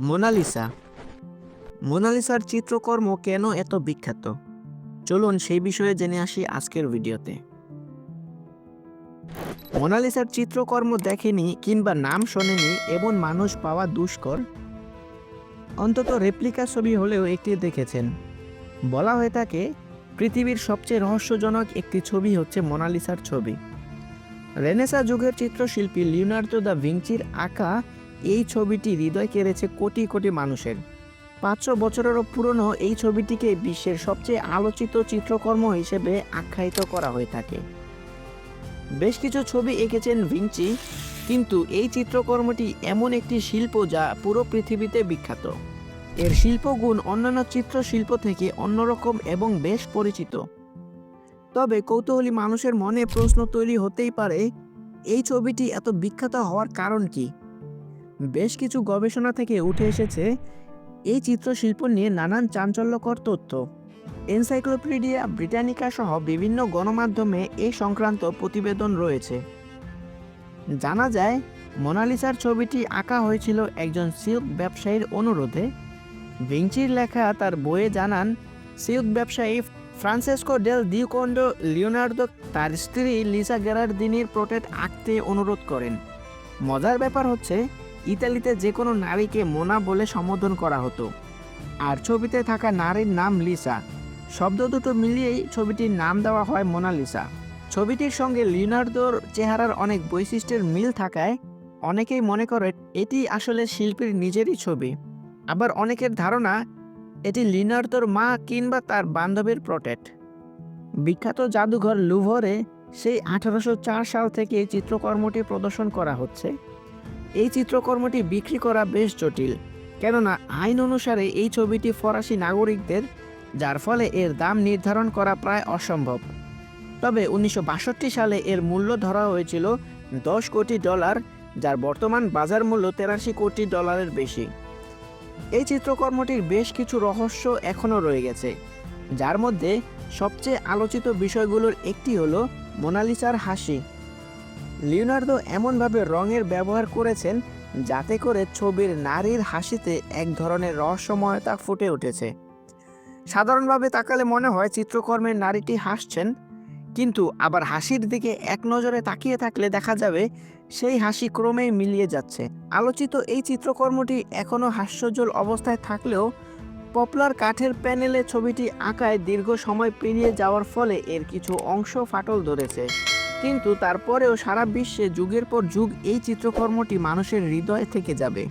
Mona Lisa. মোনালিসার চিত্রকর্ম কেন এত বিখ্যাত? চলুন সেই বিষয়ে জেনে আসি আজকের ভিডিওতে। মোনালিসার চিত্রকর্ম দেখেনি কিংবা নাম শোনেনি এমন মানুষ পাওয়া দুষ্কর। অন্তত রেপ্লিকা ছবি হলেও একটি দেখেছেন। বলা হয়ে থাকে, পৃথিবীর সবচেয়ে রহস্যজনক একটি ছবি হচ্ছে মোনালিসার ছবি। রেনেসা যুগের চিত্রশিল্পী লিওনার্দো দা ভিঞ্চির আঁকা এই ছবিটি হৃদয় কেড়েছে কোটি কোটি মানুষের। পাঁচশো বছরেরও পুরনো এই ছবিটিকে বিশ্বের সবচেয়ে আলোচিত চিত্রকর্ম হিসেবে আখ্যায়িত করা হয়ে থাকে। বেশ কিছু ছবি এঁকেছেন ভিঞ্চি, কিন্তু এই চিত্রকর্মটি এমন একটি শিল্প যা পুরো পৃথিবীতে বিখ্যাত। এর শিল্পগুণ অন্যান্য চিত্রশিল্প থেকে অন্যরকম এবং বেশ পরিচিত। তবে কৌতূহলী মানুষের মনে প্রশ্ন তৈরি হতেই পারে, এই ছবিটি এত বিখ্যাত হওয়ার কারণ কি? বেশ কিছু গবেষণা থেকে উঠে এসেছে, এই চিত্রশিল্প নিয়ে নানান চাঞ্চল্যকর তথ্য। এনসাইক্লোপিডিয়া, ব্রিটানিকা সহ বিভিন্ন গণমাধ্যমে এই সংক্রান্ত প্রতিবেদন রয়েছে। জানা যায়, মোনালিসার ছবিটি আঁকা হয়েছিল একজন সিল্ক ব্যবসায়ীর অনুরোধে। ভিঞ্চির লেখা তার বইয়ে জানান, সিল্ক ব্যবসায়ী ফ্রান্সেসকো ডেল দিউকন্ডো লিওনার্দো তার স্ত্রী লিসা গেরারদিনির প্রোটেট আঁকতে অনুরোধ করেন। মজার ব্যাপার হচ্ছে ইতালিতে যে কোনো নারীকে মোনা বলে সম্বোধন করা হতো। আর ছবিতে থাকা নারীর নাম লিসা। শব্দ দুটো মিলিয়েই ছবিটির নাম দেওয়া হয় মোনালিসা ছবিটির সঙ্গে লিওনার্দোর চেহারার অনেক বৈশিষ্ট্যের মিল থাকায় অনেকেই মনে করে এটি আসলে শিল্পীর নিজেরই ছবি। আবার অনেকের ধারণা, এটি লিওনার্দোর মা কিংবা তার বান্ধবীর প্রটেট বিখ্যাত জাদুঘর লুভরে সেই আঠারোশো চার সাল থেকে এই চিত্রকর্মটি প্রদর্শন করা হচ্ছে। এই চিত্রকর্মটি বিক্রি করা বেশ জটিল, কেননা আইন অনুসারে এই ছবিটি ফরাসি নাগরিকদের, যার ফলে এর দাম নির্ধারণ করা প্রায় অসম্ভব। তবে উনিশশো বাষট্টি সালে এর মূল্য ধরা হয়েছিল দশ কোটি ডলার, যার বর্তমান বাজার মূল্য তেরাশি কোটি ডলারের বেশি। এই চিত্রকর্মটির বেশ কিছু রহস্য এখনও রয়ে গেছে, যার মধ্যে সবচেয়ে আলোচিত বিষয়গুলোর একটি হলো মোনালিসার হাসি। লিওনার্দো এমনভাবে রঙের ব্যবহার করেছেন যাতে করে ছবির নারীর হাসিতে এক ধরনের রহস্যময়তা ফুটে উঠেছে। সাধারণভাবে তাকালে মনে হয় চিত্রকর্মের নারীটি হাসছেন, কিন্তু আবার হাসির দিকে এক নজরে তাকিয়ে থাকলে দেখা যাবে সেই হাসি ক্রমেই মিলিয়ে যাচ্ছে। আলোচিত এই চিত্রকর্মটি এখনও হাস্যজ্জ্বল অবস্থায় থাকলেও পপুলার কাঠের প্যানেলে ছবিটি আঁকায় দীর্ঘ সময় পেরিয়ে যাওয়ার ফলে এর কিছু অংশ ফাটল ধরেছে। কিন্তু তারপরেও সারা বিশ্বে যুগের পর যুগ এই চিত্রকর্মটি মানুষের হৃদয় থেকে যাবে।